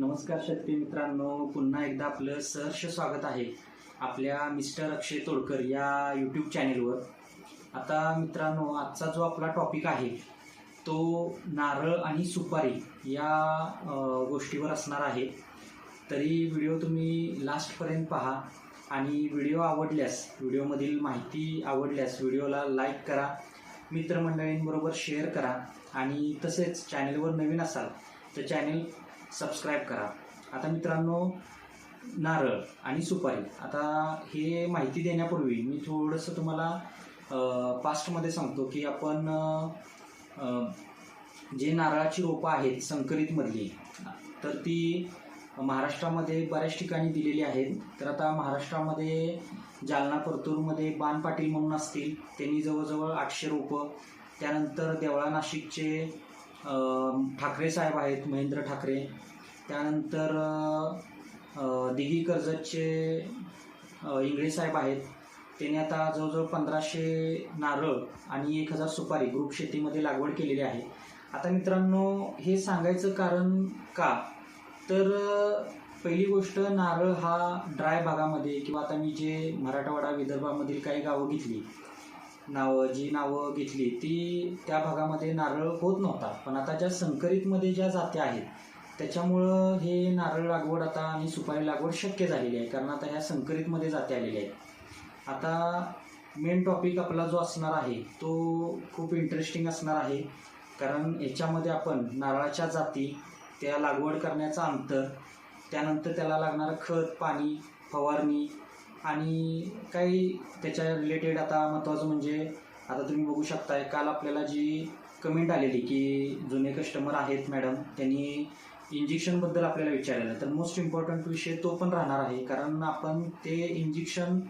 नमस्कार शेतकरी मित्रांनो पुन्हा एकदा आपलं सहर्ष स्वागत आहे आपल्या मिस्टर अक्षय तोडकर या यूट्यूब चॅनेलवर आता मित्रांनो आजचा जो आपला टॉपिक आहे तो नारळ आणि सुपारी या गोष्टीवर असणार आहे. तरी व्हिडिओ तुम्ही लास्टपर्यंत पहा आणि व्हिडिओ आवडल्यास व्हिडिओमधील माहिती आवडल्यास व्हिडिओला लाईक करा मित्रमंडळींबरोबर शेअर करा आणि तसेच चॅनेलवर नवीन असाल तर चॅनेल सबस्क्राईब करा. आता मित्रांनो नारळ आणि सुपारी. आता हे माहिती देण्यापूर्वी मी थोडंसं तुम्हाला पास्टमध्ये सांगतो की आपण जे नारळाची रोपं आहेत संकरितमधली तर ती महाराष्ट्रामध्ये बऱ्याच ठिकाणी दिलेली आहेत. तर आता महाराष्ट्रामध्ये जालना परतूरमध्ये बाण पाटील म्हणून असतील. त्यांनी जवळजवळ आठशे रोपं. त्यानंतर देवळा नाशिकचे ठाकरे साहेब आहेत महेंद्र ठाकरे. त्यानंतर दिघी कर्जतचे इंगळे साहेब आहेत. त्यांनी आता जवळजवळ पंधराशे नारळ आणि एक हजार सुपारी ग्रुप शेतीमध्ये लागवड केलेली आहे. आता मित्रांनो हे सांगायचं कारण का? तर पहिली गोष्ट नारळ हा ड्राय भागामध्ये किंवा आता मी जे मराठवाडा विदर्भामधील काही गावं घेतली नावं जी नावं घेतली ती त्या भागामध्ये नारळ होत नव्हता. पण आता ज्या संकरितमध्ये ज्या जाती आहेत त्याच्यामुळं हे नारळ लागवड आता आणि सुपारी लागवड शक्य झालेली आहे. कारण आता ह्या संकरितमध्ये जाती आलेल्या आहेत. आता मेन टॉपिक आपला जो असणार आहे तो खूप इंटरेस्टिंग असणार आहे. कारण याच्यामध्ये आपण नारळाच्या जाती त्या लागवड करण्याचा अंतर त्यानंतर त्याला लागणारं खत पाणी फवारणी आणि काही त्याच्या रिलेटेड आता महत्त्वाचं म्हणजे आता तुम्ही बघू शकताय काल आपल्याला जी कमेंट आलेली की जुने कस्टमर आहेत मॅडम त्यांनी इंजेक्शनबद्दल आपल्याला विचारलेलं. तर मोस्ट इम्पॉर्टंट विषय तो पण राहणार आहे. कारण आपण ते इंजेक्शन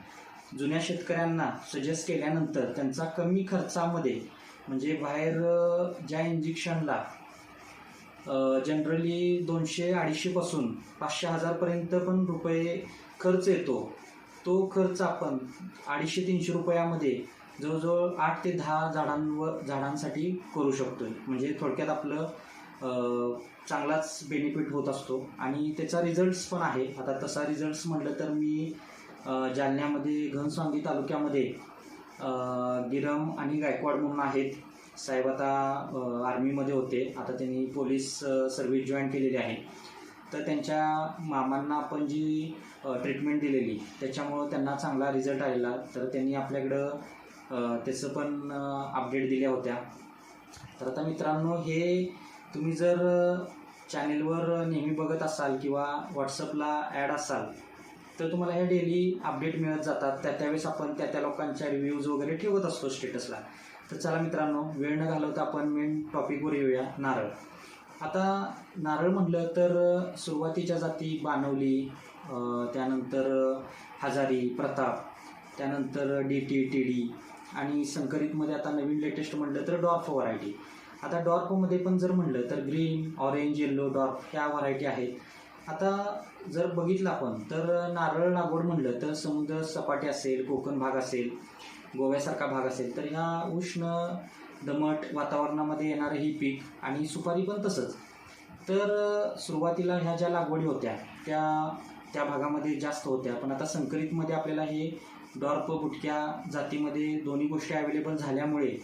जुन्या शेतकऱ्यांना सजेस्ट केल्यानंतर त्यांचा कमी खर्चामध्ये म्हणजे बाहेर ज्या इंजेक्शनला जनरली दोनशे अडीचशेपासून पाचशे हजारपर्यंत पण रुपये खर्च येतो. तो खर्च आपण अडीचशे तीनशे रुपयामध्ये जवळजवळ आठ ते दहा झाडांवर झाडांसाठी करू शकतो आहे म्हणजे थोडक्यात आपलं चांगलाच बेनिफिट होत असतो. आणि त्याचा रिझल्ट्स पण आहे. आता तसा रिझल्ट्स म्हटलं तर मी जालन्यामध्ये घनसावंगी तालुक्यामध्ये गिरम आणि गायकवाड म्हणून आहेत. साहेब आता आर्मीमध्ये होते. आता त्यांनी पोलीस सर्व्हिस जॉईन केलेली आहे. तर त्यांच्या मामांना आपण जी ट्रीटमेंट दिलेली. त्याच्यामुळं त्यांना चांगला रिझल्ट आलेला. तर त्यांनी आपल्याकडं त्याचं पण अपडेट दिल्या होत्या. तर आता मित्रांनो हे तुम्ही जर चॅनेलवर नेहमी बघत असाल किंवा व्हॉट्सअपला ॲड असाल तर तुम्हाला हे डेली अपडेट मिळत जातात. त्या त्यावेळेस आपण त्या त्या लोकांच्या रिव्ह्यूज वगैरे ठेवत असतो स्टेटसला तर चला मित्रांनो वेळ न घालवता आपण मेन टॉपिकवर येऊया. नारळ. आता नारळ म्हटलं तर सुरुवातीच्या जाती बानवली त्यानंतर हजारी प्रताप त्यानंतर डी टी टी डी आणि संकरितमध्ये आता नवीन लेटेस्ट म्हटलं तर डॉर्फ व्हरायटी. आता डॉर्फमध्ये पण जर म्हटलं तर ग्रीन ऑरेंज येल्लो डॉर्फ ह्या व्हरायटी आहेत. आता जर बघितलं आपण तर नारळ लागवड म्हटलं तर समुद्र सपाटी असेल कोकण भाग असेल गोव्यासारखा भाग असेल तर ह्या उष्ण दमट वातावरणामध्ये येणारं ही पीक आणि सुपारी पण तसंच. तर सुरुवातीला ह्या ज्या लागवडी होत्या त्या त्या भागामध्ये जास्त होत्या. पण आता संकरितमध्ये आपल्याला हे डॉर्प बुटक्या जातीमध्ये दोन्ही गोष्टी अवेलेबल झाल्यामुळे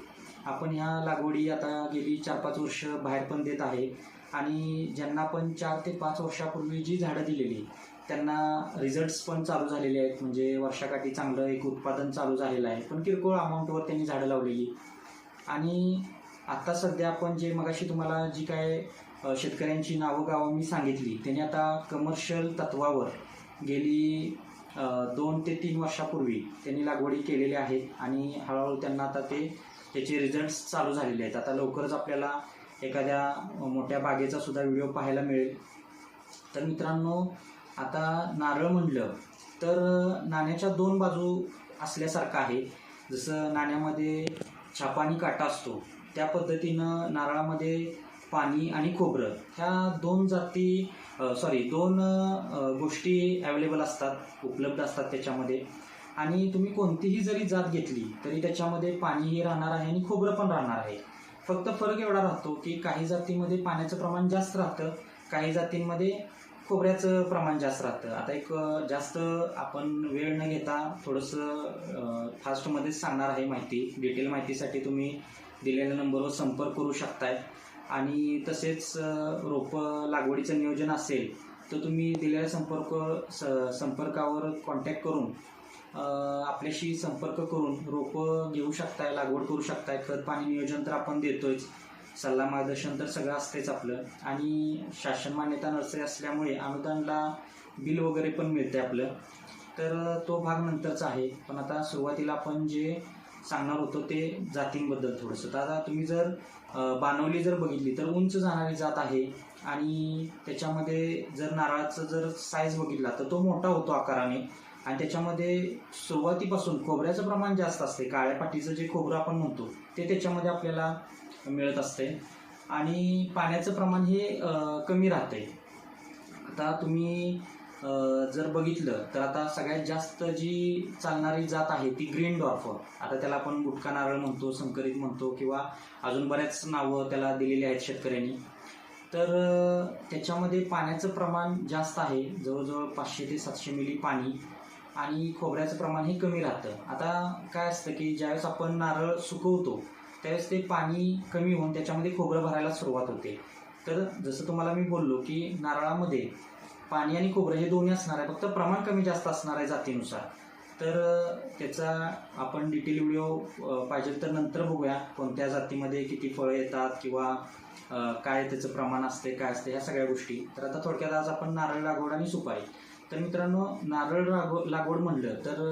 आपण ह्या लागवडी आता गेली चार पाच वर्ष बाहेर पण देत आहे. आणि ज्यांना पण चार ते पाच वर्षापूर्वी जी झाडं दिलेली त्यांना रिझल्ट्स पण चालू झालेले आहेत. म्हणजे वर्षाकाठी चांगलं एक उत्पादन चालू झालेलं आहे. पण किरकोळ अमाऊंटवर त्यांनी झाडं लावलेली. आणि आता सध्या आपण जे मगाशी तुम्हाला जी काय शेतकऱ्यांची नावं गावं मी सांगितली त्यांनी आता कमर्शियल तत्वावर गेली दोन ते तीन वर्षापूर्वी त्यांनी लागवडी केलेल्या आहेत आणि हळूहळू त्यांना आता ते त्याचे रिझल्ट्स चालू झालेले आहेत. आता लवकरच आपल्याला एखाद्या मोठ्या बागेचा सुद्धा व्हिडिओ पाहायला मिळेल. तर मित्रांनो आता नारळ म्हणलं तर नाण्याच्या दोन बाजू असल्यासारखं आहे. जसं नाण्यामध्ये छापानी काटा असतो. त्या पद्धतीनं नारळामध्ये पाणी आणि खोबरं ह्या दोन जाती सॉरी दोन गोष्टी अवेलेबल असतात उपलब्ध असतात त्याच्यामध्ये. आणि तुम्ही कोणतीही जरी जात घेतली तरी त्याच्यामध्ये पाणीही राहणार आहे आणि खोबरं पण राहणार आहे. फक्त फरक एवढा राहतो की काही जातीमध्ये पाण्याचं प्रमाण जास्त राहतं काही जातींमध्ये खोबऱ्याचं प्रमाण जास्त राहतं. आता एक जास्त आपण वेळ न घेता थोडंसं फास्टमध्येच सांगणार आहे माहिती. डिटेल माहितीसाठी तुम्ही दिलेल्या नंबरवर संपर्क करू शकताय. आणि तसेच रोपं लागवडीचं नियोजन असेल तर तुम्ही दिलेल्या संपर्क स संपर्कावर कॉन्टॅक्ट करून आपल्याशी संपर्क करून रोपं घेऊ शकताय लागवड करू शकताय. खत पाणी नियोजन तर आपण देतोयच. सल्ला मार्गदर्शन तर सगळं असतेच आपलं. आणि शासन मान्यता नर्सरी असल्यामुळे अनुदानला बिल वगैरे पण मिळते आपलं. तर तो भाग नंतरचा आहे. पण आता सुरुवातीला आपण जे सांगणार होतो ते जातींबद्दल थोडंसं. तर आता तुम्ही जर बानवली जर बघितली तर उंच जाणारी जात आहे. आणि त्याच्यामध्ये जर नारळाचं जर साईज बघितला तर तो मोठा होतो आकाराने. आणि त्याच्यामध्ये सुरुवातीपासून खोबऱ्याचं प्रमाण जास्त असते काळ्या पाटीचं जे खोबरं आपण म्हणतो ते त्याच्यामध्ये आपल्याला मिळत असते. आणि पाण्याचं प्रमाण हे कमी राहते आता तुम्ही जर बघितलं तर आता सगळ्यात जास्त जी चालणारी जात आहे ती ग्रीन डॉर्फ. आता त्याला आपण गुटखा नारळ म्हणतो संकरित म्हणतो किंवा अजून बऱ्याच नावं त्याला दिलेली आहेत शेतकऱ्यांनी. तर त्याच्यामध्ये पाण्याचं प्रमाण जास्त आहे जवळजवळ पाचशे ते सातशे मिली पाणी आणि खोबऱ्याचं प्रमाण हे कमी राहतं. आता काय असतं की ज्यावेळेस आपण नारळ सुकवतो त्यावेळेस ते पाणी कमी होऊन त्याच्यामध्ये खोबरं भरायला सुरुवात होते. तर जसं तुम्हाला मी बोललो की नारळामध्ये पाणी आणि खोबरं हे दोन्ही असणार आहे फक्त प्रमाण कमी जास्त असणार आहे जातीनुसार. तर त्याचा आपण डिटेल व्हिडिओ पाहिजे तर नंतर बघूया कोणत्या जातीमध्ये किती फळं येतात किंवा काय त्याचं प्रमाण असते काय असते ह्या सगळ्या गोष्टी. तर आता थोडक्यात आज आपण नारळ लागवड आणि सुपारी. तर मित्रांनो नारळ लागव लागवड म्हणलं तर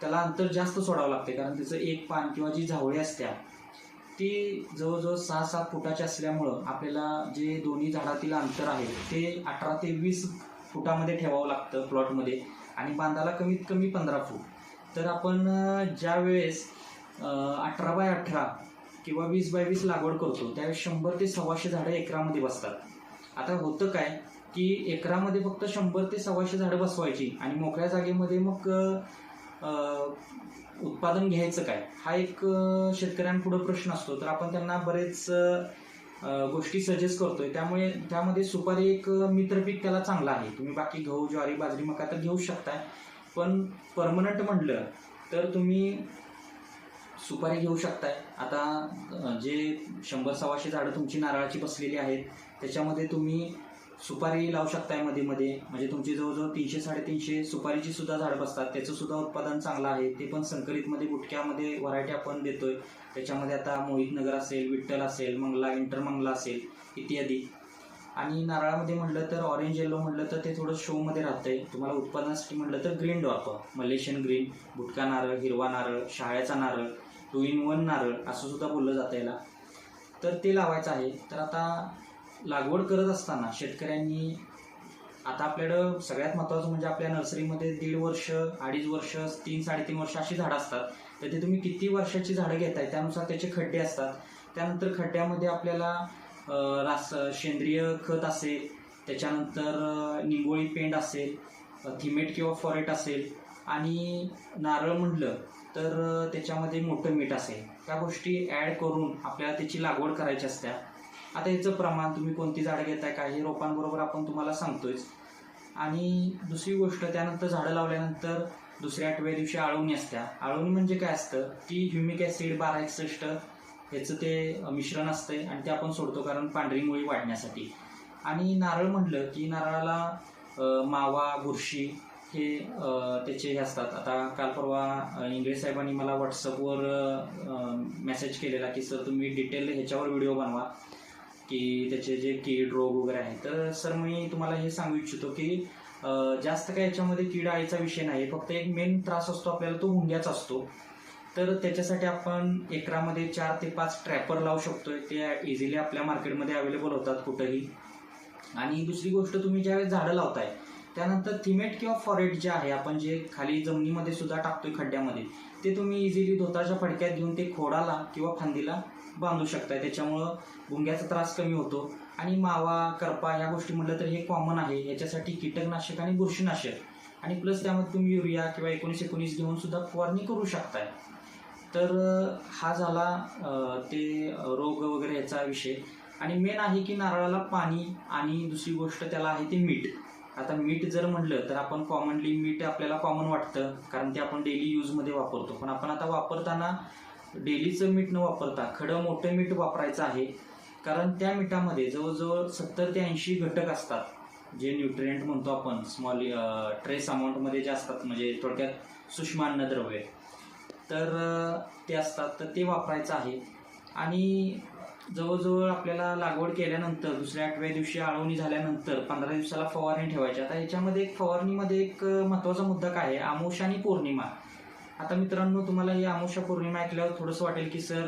त्याला अंतर जास्त सोडावं लागते कारण त्याचं एक पान किंवा जी झावळी असत्या ती जवळजवळ सहा सात फुटाची असल्यामुळं आपल्याला जे दोन्ही झाडातील अंतर आहे ते अठरा ते वीस फुटामध्ये ठेवावं लागतं प्लॉटमध्ये. आणि बांधाला कमीत कमी पंधरा फूट. तर आपण ज्या वेळेस अठरा बाय अठरा किंवा वीस बाय वीस लागवड करतो त्यावेळेस शंभर ते सव्वाशे झाडं एकरामध्ये बसतात. आता होतं काय की एकरामध्ये फक्त शंभर ते सव्वाशे झाडं बसवायची आणि मोकळ्या जागेमध्ये मग उत्पादन घ्यायचं काय? हा एक शेतकऱ्यांपुढं प्रश्न असतो. तर आपण त्यांना बरेच गोष्टी सजेस्ट करतोय. त्यामुळे त्यामध्ये सुपारी एक मित्रपीक त्याला चांगला आहे. तुम्ही बाकी गहू ज्वारी बाजरी मका तर घेऊ शकताय. पण परमनंट म्हटलं तर तुम्ही सुपारी घेऊ शकताय. आता जे शंभर सव्वाशे झाडं तुमची नारळाची बसलेली आहेत त्याच्यामध्ये तुम्ही सुपारी लावू शकतायमध्ये मध्ये म्हणजे तुमची जवळजवळ तीनशे साडेतीनशे सुपारीची सुद्धा झाडं बसतात. त्याचं सुद्धा उत्पादन चांगलं आहे. ते पण संकरितमध्ये गुटक्यामध्ये व्हरायटी आपण देतोय. त्याच्यामध्ये आता मोहित नगर असेल विठ्ठल असेल मंगला इंटरमंगला असेल इत्यादी. आणि नारळामध्ये म्हटलं तर ऑरेंज येलो म्हटलं तर ते थोडं शोमध्ये राहतंय. तुम्हाला उत्पादनासाठी म्हटलं तर ग्रीन डॉर्फ मलेशियन ग्रीन बुटका नारळ हिरवा नारळ शाळ्याचा नारळ टू इन वन नारळ असं सुद्धा बोललं जातं याला. तर ते लावायचं आहे. तर आता लागवड करत असताना शेतकऱ्यांनी आता आपल्याकडं सगळ्यात महत्त्वाचं म्हणजे आपल्या नर्सरीमध्ये दीड वर्ष अडीच वर्ष तीन साडेतीन वर्ष अशी झाडं असतात. तर ते तुम्ही किती वर्षाची झाडं घेताय त्यानुसार त्याचे खड्डे असतात. त्यानंतर खड्ड्यामध्ये आपल्याला रास सेंद्रिय खत असेल त्याच्यानंतर निंबोळी पेंड असेल थिमेट किंवा फॉरेट असेल आणि नारळ म्हटलं तर त्याच्यामध्ये मोठं मीठ असेल. त्या गोष्टी ॲड करून आपल्याला त्याची लागवड करायची असत्या. आता याचं प्रमाण तुम्ही कोणती झाडं घेताय काय? हे रोपांबरोबर आपण तुम्हाला सांगतोयच. आणि दुसरी गोष्ट त्यानंतर झाडं लावल्यानंतर दुसऱ्या आठव्या दिवशी आळवणी असत्या. आळवणी म्हणजे काय असतं? की ह्युमिक ॲसिड बारा एकसष्ट ह्याचं ते मिश्रण असतंय आणि ते आपण सोडतो कारण पांढरी मुळी वाढण्यासाठी. आणि नारळ म्हटलं की नारळाला मावा बुरशी हे त्याचे हे असतात. आता काल परवा इंग्रज साहेबांनी मला व्हॉट्सअपवर मेसेज केलेला की सर तुम्ही डिटेल ह्याच्यावर व्हिडिओ बनवा. की त्याचे जे कीड रोग वगैरे आहे तर सर मी तुम्हाला हे सांगू इच्छितो की जास्त काय याच्यामध्ये कीड आळीचा विषय नाही. फक्त एक मेन त्रास असतो आपल्याला तो हुंग्याचा असतो. तर त्याच्यासाठी आपण एकरामध्ये चार ते पाच ट्रॅपर लावू शकतोय. ते इझिली आपल्या मार्केटमध्ये अवेलेबल होतात कुठंही. आणि दुसरी गोष्ट तुम्ही ज्यावेळेस झाडं लावताय त्यानंतर थिमेट किंवा फॉरेट जे आहे आपण जे खाली जमिनीमध्ये सुद्धा टाकतोय खड्ड्यामध्ये ते तुम्ही इझिली धोताच्या फडक्यात घेऊन ते खोडाला किंवा फांदीला बांधू शकताय. त्याच्यामुळं गुंग्याचा त्रास कमी होतो. आणि मावा करपा ह्या गोष्टी म्हटलं तर हे कॉमन आहे. याच्यासाठी कीटकनाशक आणि बुरशीनाशक. आणि प्लस त्यामध्ये तुम्ही युरिया किंवा एकोणीस एकोणीस घेऊन सुद्धा फवारणी करू शकताय. तर हा झाला ते रोग वगैरे याचा विषय. आणि मेन आहे की नारळाला पाणी आणि दुसरी गोष्ट त्याला आहे ते मीठ. आता मीठ जर म्हटलं तर आपण कॉमनली मीठ आपल्याला कॉमन वाटतं. कारण ते आपण डेली यूजमध्ये वापरतो. पण आपण आता वापरताना डेलीचं मीठ न वापरता खडं मोठं मीठ वापरायचं आहे. कारण त्या मिठामध्ये जवळजवळ सत्तर ते ऐंशी घटक असतात. जे न्यूट्रिएंट म्हणतो आपण स्मॉल ट्रेस अमाऊंटमध्ये जे असतात म्हणजे थोडक्यात सूक्ष्म अन्नद्रव्य तर ते असतात तर ते वापरायचं आहे. आणि जवळजवळ आपल्याला लागवड केल्यानंतर दुसऱ्या आठव्या दिवशी आळवणी झाल्यानंतर पंधरा दिवसाला फवारणी ठेवायची. आता याच्यामध्ये एक फवारणीमध्ये एक महत्त्वाचा मुद्दा काय आहे? आमोश आणि पौर्णिमा. आता मित्रांनो तुम्हाला ही आमोशा पौर्णिमा ऐकल्यावर थोडंसं वाटेल की सर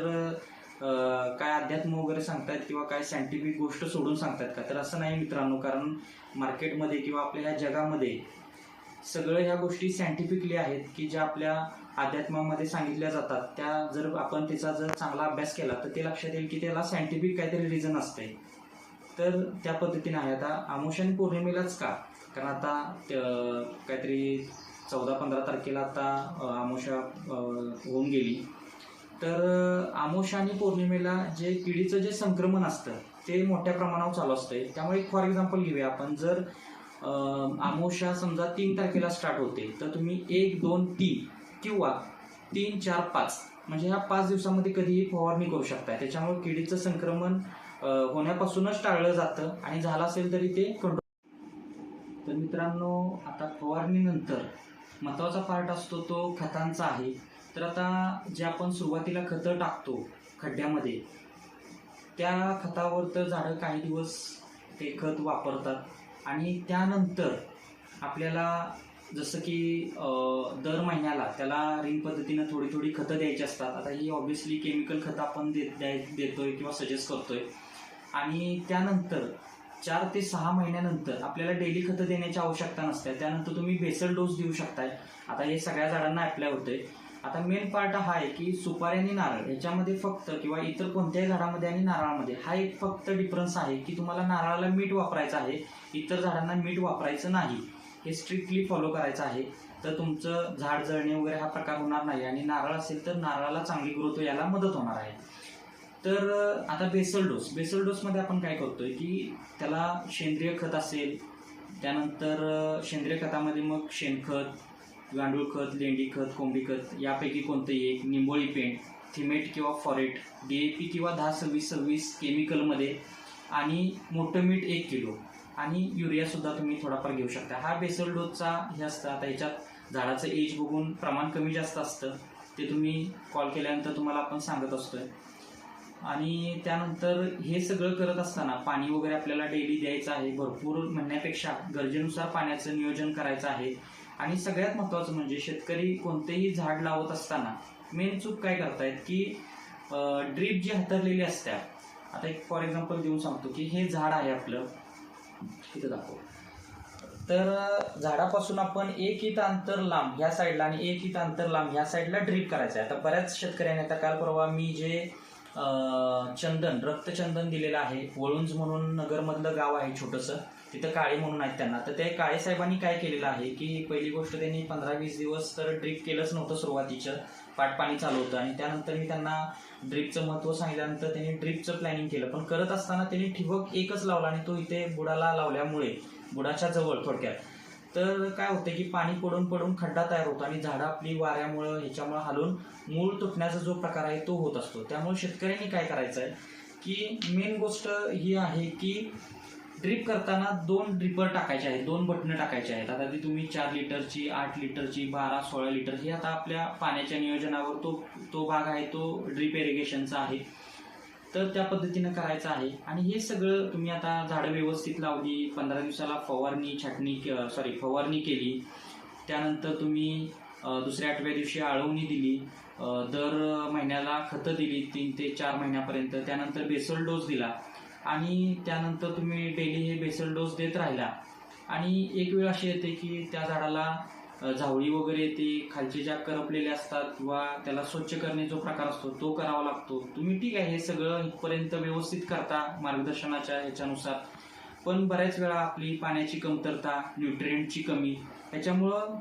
काय अध्यात्म वगैरे सांगतायत किंवा काय सायंटिफिक गोष्ट सोडून सांगतायत का? तर असं नाही मित्रांनो कारण मार्केटमध्ये किंवा आपल्या ह्या जगामध्ये सगळं ह्या गोष्टी सायंटिफिकली आहेत की ज्या आपल्या अध्यात्मामध्ये सांगितल्या जातात. त्या जर आपण त्याचा जर चांगला अभ्यास केला तर ते लक्षात येईल की त्याला सायंटिफिक काहीतरी रिझन असते तर त्या पद्धतीने आहे. आता आमोशन आणि पौर्णिमेलाच का? कारण आता काहीतरी चौदा पंधरा तारखेला आता आमोशा होऊन गेली. तर आमोशा आणि पौर्णिमेला जे किडीचं जे संक्रमण असतं ते मोठ्या प्रमाणावर चालू असतंय. त्यामुळे फॉर एक्झाम्पल घेऊया आपण. जर आमोशा समजा तीन तारखेला स्टार्ट होते तर तुम्ही एक दोन तीन किंवा तीन चार पाच म्हणजे ह्या पाच दिवसामध्ये कधीही फवारणी करू शकताय. त्याच्यामुळे किडीचं संक्रमण होण्यापासूनच टाळलं जातं आणि झालं असेल तरी ते कंट्रोल तर मित्रांनो आता फवारणीनंतर महत्त्वाचा पार्ट असतो तो खतांचा आहे. तर आता जे आपण सुरुवातीला खतं टाकतो खड्ड्यामध्ये त्या खतावर तर झाडं काही दिवस ते खत वापरतात. आणि त्यानंतर आपल्याला जसं की दर महिन्याला त्याला रिंग पद्धतीनं थोडी थोडी खतं द्यायची असतात. आता ही ऑब्व्हियसली केमिकल खतं आपण देत द्याय- देतोय किंवा सजेस्ट करतोय. आणि त्यानंतर चार ते सहा महिन्यानंतर आपल्याला डेली खतं देण्याची आवश्यकता नसते त्यानंतर तुम्ही बेसल डोस देऊ शकताय. आता हे सगळ्या झाडांना अप्लाय होतंय. आता मेन पार्ट हा आहे की सुपारी आणि नारळ याच्यामध्ये फक्त किंवा इतर कोणत्याही झाडामध्ये आणि नारळामध्ये हा एक फक्त डिफरन्स आहे की तुम्हाला नारळाला मीठ वापरायचं आहे. इतर झाडांना मीठ वापरायचं नाही. हे स्ट्रिक्टली फॉलो करायचं आहे. तर तुमचं झाड जळणे वगैरे हा प्रकार होणार नाही आणि नारळ असेल तर नारळाला चांगली ग्रोथ याला मदत होणार आहे. तर आता बेसल डोस. बेसल डोसमध्ये आपण काय करतोय की त्याला सेंद्रिय खत असेल त्यानंतर सेंद्रिय खतामध्ये मग शेणखत गांडूळ खत लेंडी खत कोंबडी खत यापैकी कोणतंही एक? निंबोळी पेंट थिमेट किंवा फॉरेट डी ए पी किंवा दहा सव्वीस सव्वीस केमिकलमध्ये आणि मोठं मीठ एक किलो आणि युरियासुद्धा तुम्ही थोडाफार घेऊ शकता. हा बेसल डोसचा हे असतं आता याच्यात झाडाचं एज बघून प्रमाण कमी जास्त असतं ते तुम्ही कॉल केल्यानंतर तुम्हाला आपण सांगत असतोय. आणि त्यानंतर हे सगळं करत असताना पाणी वगैरे आपल्याला डेली द्यायचं आहे. भरपूर म्हणण्यापेक्षा गरजेनुसार पाण्याचं नियोजन करायचं आहे. आणि सगळ्यात महत्त्वाचं म्हणजे शेतकरी कोणतेही झाड लावत असताना मेन चूक काय करतायत की ड्रीप जी हातरलेली असत्या आता एक फॉर एक्झाम्पल देऊन सांगतो की हे झाड आहे आपलं. इथं दाखव. तर झाडापासून आपण एक हित अंतर लांब ह्या साईडला आणि एक हित अंतर लांब ह्या साईडला ड्रीप करायचं आहे. आता बऱ्याच शेतकऱ्यांनी आता काल परवा मी जे चंदन रक्तचंदन दिलेलं आहे. वळुंज म्हणून नगरमधलं गाव आहे छोटंसं. तिथं काळे म्हणून आहेत त्यांना. तर ते काळे साहेबांनी काय केलेलं आहे की पहिली गोष्ट त्यांनी पंधरा वीस दिवस तर ड्रीप केलंच नव्हतं सुरुवातीचं. पाटपाणी चालू होतं आणि त्यानंतर मी त्यांना ड्रीपचं महत्त्व सांगितल्यानंतर त्यांनी ड्रीपचं प्लॅनिंग केलं. पण करत असताना त्यांनी ठिबक एकच लावला आणि तो इथे बुडाला लावल्यामुळे बुडाच्या जवळ थोडक्यात. तर काय होतं की पाणी पडून पडून खड्डा तयार होतो आणि झाडं आपली वाऱ्यामुळं ह्याच्यामुळं हलून मूळ तुटण्याचा जो प्रकार आहे तो होत असतो. त्यामुळे शेतकऱ्यांनी काय करायचं आहे की मेन गोष्ट ही आहे की ड्रिप करताना दोन ड्रिपर टाकायचे आहेत दोन बटणं टाकायचे आहेत. आता ती तुम्ही चार लिटरची आठ लिटरची बारा सोळा लिटर ही आता आपल्या पाण्याच्या नियोजनावर तो तो भाग आहे तो ड्रीप इरिगेशनचा आहे. तर त्या पद्धतीनं करायचं आहे. आणि हे सगळं तुम्ही आता झाडं व्यवस्थित लावली पंधरा दिवसाला फवारणी छाटणी सॉरी फवारणी केली. त्यानंतर तुम्ही दुसऱ्या आठव्या दिवशी आळवणी दिली. दर महिन्याला खतं दिली तीन ते चार महिन्यापर्यंत. त्यानंतर बेसल डोस दिला. आणि त्यानंतर तुम्ही डेली हे बेसल डोस देत राहिला. आणि एक वेळ अशी येते की त्या झाडाला झावळी वगैरे येते खालचे ज्या करपलेले असतात किंवा त्याला स्वच्छ करणे जो प्रकार असतो तो करावा लागतो. तुम्ही ठीक आहे हे सगळं इथपर्यंत व्यवस्थित करता मार्गदर्शनाच्या ह्याच्यानुसार. पण बऱ्याच वेळा आपली पाण्याची कमतरता न्यूट्रिएंटची कमी ह्याच्यामुळं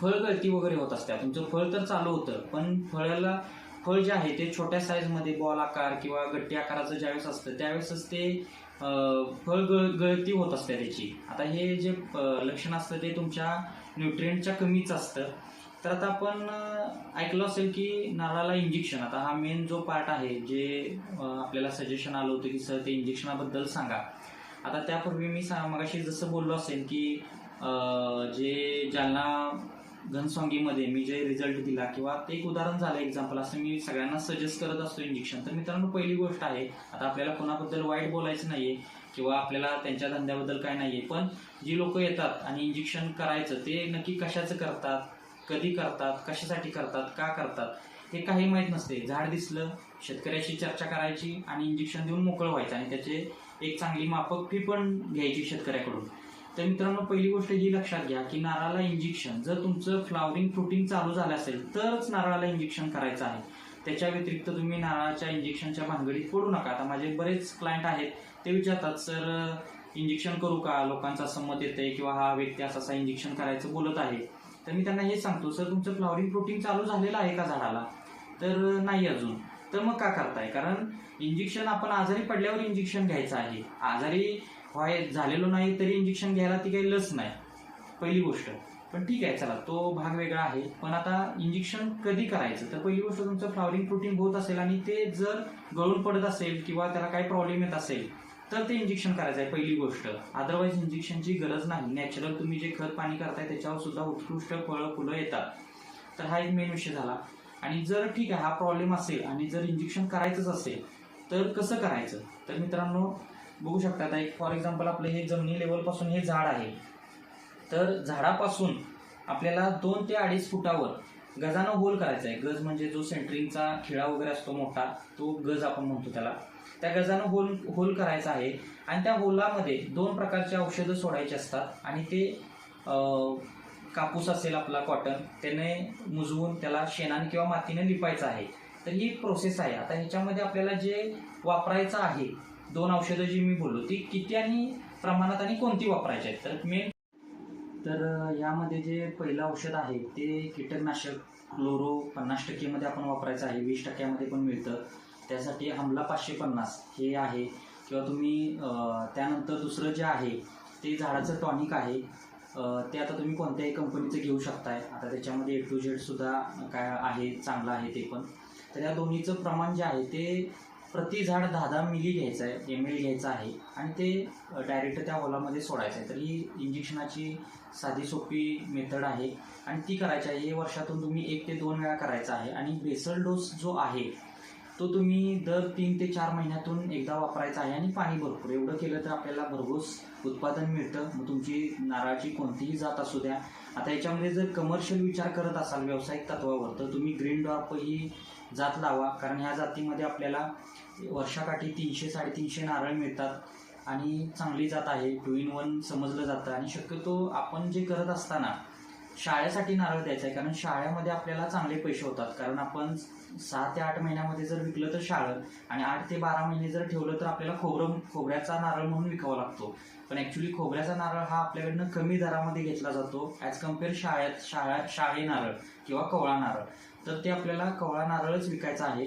फळगळती वगैरे होत असते तुमचं फळ तर चालू होतं पण फळाला फळ जे आहे ते छोट्या साईजमध्ये बॉल आकार किंवा गट्टी आकाराचं ज्यावेळेस असतं त्यावेळेसच ते फळ गळ गळती होत असते त्याची. आता हे जे लक्षण असतं ते तुमच्या न्यूट्रियंटच्या कमीच असतं. तर आता आपण ऐकलं असेल की नारळाला इंजेक्शन आता हा मेन जो पार्ट आहे जे आपल्याला सजेशन आलं होतं की सर ते इंजेक्शनाबद्दल सांगा. आता त्यापूर्वी मी सा मगाशी जसं बोललो असेल की जे जालना घनसॉंगीमध्ये मी जे रिझल्ट दिला किंवा ते एक उदाहरण झालं एक्झाम्पल असं मी सगळ्यांना सजेस्ट करत असतो इंजेक्शन तर मित्रांनो पहिली गोष्ट आहे आता आपल्याला कोणाबद्दल वाईट बोलायचं नाहीये किंवा आपल्याला त्यांच्या धंद्याबद्दल काय नाहीये पण जी लोक येतात आणि इंजेक्शन करायचं ते नक्की कशाचं करतात? कधी करतात? कशासाठी करतात? का करतात? हे काही माहीत नसते. झाड दिसलं शेतकऱ्याशी चर्चा करायची आणि इंजेक्शन देऊन मोकळं व्हायचं आणि त्याचे एक चांगली माफक फी पण घ्यायची शेतकऱ्याकडून. तर मित्रांनो पहिली गोष्ट ही लक्षात घ्या की नारळाला इंजेक्शन जर तुमचं फ्लावरिंग फ्रुटिंग चालू झालं असेल तरच नारळाला इंजेक्शन करायचं आहे. त्याच्या व्यतिरिक्त तुम्ही नारळाच्या इंजेक्शनच्या भानगडीत पडू नका. आता माझे बरेच क्लायंट आहेत ते विचारतात सर इंजेक्शन करू का? लोकांचा संमत येते किंवा हा व्यक्ती असा असा इंजेक्शन करायचं बोलत आहे. तर मी त्यांना हे सांगतो सर तुमचं फ्लावरिंग प्रोटीन चालू झालेलं आहे का झाडाला? तर नाही अजून. तर मग का करताय? कारण इंजेक्शन आपण आजारी पडल्यावर इंजेक्शन घ्यायचं आहे. आजारी व्हाय झालेलो नाही तरी इंजेक्शन घ्यायला ती काही लस नाही. पहिली गोष्ट. पण ठीक आहे चला तो भाग वेगळा आहे. पण आता इंजेक्शन कधी करायचं? तर पहिली गोष्ट तुमचं फ्लावरिंग प्रोटीन होत असेल आणि ते जर गळून पडत असेल किंवा त्याला काही प्रॉब्लेम येत असेल तर ते इंजेक्शन करायचं आहे पहिली गोष्ट. अदरवाईज इंजेक्शनची गरज नाही. नॅचरल तुम्ही जे खत पाणी करताय त्याच्यावर सुद्धा उत्कृष्ट फळं फुलं येतात. तर हा एक मेन विषय झाला. आणि जर ठीक आहे हा प्रॉब्लेम असेल आणि जर इंजेक्शन करायचंच असेल तर कसं करायचं? तर मित्रांनो बघू शकता आता एक फॉर एक्झाम्पल आपलं हे जमिनी लेवलपासून हे झाड आहे. तर झाडापासून आपल्याला दोन ते अडीच फुटावर गजानं होल करायचा आहे. गज म्हणजे जो सेंटरिंगचा खिळा वगैरे असतो मोठा तो गज आपण म्हणतो त्याला. त्या गजानं होल होल करायचा आहे आणि त्या होलामध्ये दोन प्रकारचे औषधं सोडायची असतात आणि ते कापूस असेल आपला कॉटन त्याने मुजवून त्याला शेणाने किंवा मातीने लिपायचं आहे. तर ही प्रोसेस आहे. आता ह्याच्यामध्ये आपल्याला जे वापरायचं आहे दोन औषधं जी मी बोललो ती किती आणि प्रमाणात आणि कोणती वापरायची आहेत? तर मेन तर यामध्ये जे पहिलं औषध आहे ते कीटकनाशक क्लोरो पन्नास टक्केमध्ये आपण वापरायचं आहे वीस टक्क्यामध्ये पण मिळतं. त्यासाठी हमला पाचशे पन्नास हे आहे. किंवा तुम्ही त्यानंतर दुसरं जे आहे ते झाडाचं टॉनिक आहे. ते आता तुम्ही कोणत्याही कंपनीचं घेऊ शकताय. आता त्याच्यामध्ये ए टू झेडसुद्धा काय आहे चांगलं आहे ते पण. तर या दोन्हीचं प्रमाण जे आहे ते प्रति झाड दहा दहा मिली घ्यायचं आहे एम एल घ्यायचं आहे आणि ते डायरेक्ट त्या हॉलामध्ये सोडायचं आहे. तर ही इंजेक्शनाची साधी सोपी मेथड आहे आणि ती करायची आहे. हे वर्षातून तुम्ही एक ते दोन वेळा करायचा आहे आणि बेसल डोस जो आहे तो तुम्ही दर तीन ते चार महिन्यातून एकदा वापरायचा आहे आणि पाणी भरपूर. एवढं केलं तर आपल्याला भरघोस उत्पादन मिळतं. मग तुमची नारळाची कोणतीही जात असू द्या. आता याच्यामध्ये जर कमर्शियल विचार करत असाल व्यावसायिक तत्वावर तर तुम्ही ग्रीन डॉर्प ही जात लावा. कारण ह्या जातीमध्ये आपल्याला वर्षाकाठी तीनशे साडेतीनशे नारळ मिळतात आणि चांगली जात आहे. टू इन वन समजलं जातं. आणि शक्यतो आपण जे करत असताना शाळेसाठी नारळ द्यायचा आहे. कारण शाळेमध्ये आपल्याला चांगले पैसे होतात. कारण आपण सहा ते आठ महिन्यामध्ये जर विकलं तर शाळं आणि आठ ते बारा महिने जर ठेवलं तर आपल्याला खोबरं खोबऱ्याचा नारळ म्हणून विकावा लागतो. पण ॲक्च्युली खोबऱ्याचा नारळ हा आपल्याकडनं कमी दरामध्ये घेतला जातो. ॲज कंपेअर शाळेत शाळा शाळे नारळ किंवा कवळा नारळ. तर ते आपल्याला कवळा नारळच विकायचा आहे.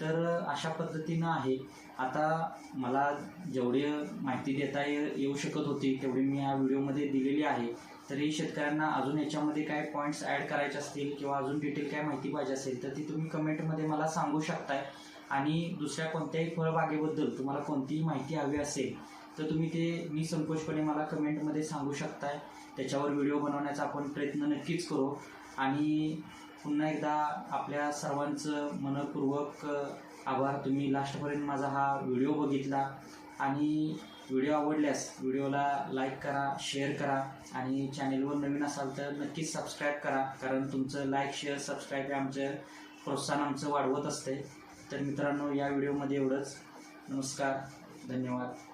तर अशा पद्धतीनं आहे. आता मला जेवढी माहिती देता ये- येऊ शकत होती तेवढी मी या व्हिडिओमध्ये दिलेली आहे. तरी शेतकऱ्यांना अजून याच्यामध्ये काय पॉईंट्स ॲड करायचे असतील किंवा अजून डिटेल काय माहिती पाहिजे असेल तर ती तुम्ही कमेंटमध्ये मला सांगू शकताय. आणि दुसऱ्या कोणत्याही फळबागेबद्दल तुम्हाला कोणतीही माहिती हवी असेल तर तुम्ही ते निसंकोचपणे मला कमेंटमध्ये सांगू शकताय. त्याच्यावर व्हिडिओ बनवण्याचा आपण प्रयत्न नक्कीच करू. आणि पुन्हा एकदा आपल्या सर्वांचं मनपूर्वक आभार. तुम्ही लास्टपर्यंत माझा हा व्हिडिओ बघितला आणि व्हिडिओ आवडल्यास व्हिडिओला लाईक करा शेअर करा आणि चॅनेलवर नवीन असाल तर नक्कीच सबस्क्राईब करा कारण तुमचं लाईक शेअर सबस्क्राईब हे आमचं प्रोत्साहन आमचं वाढवत असते तर मित्रांनो या व्हिडिओमध्ये एवढंच. नमस्कार. धन्यवाद.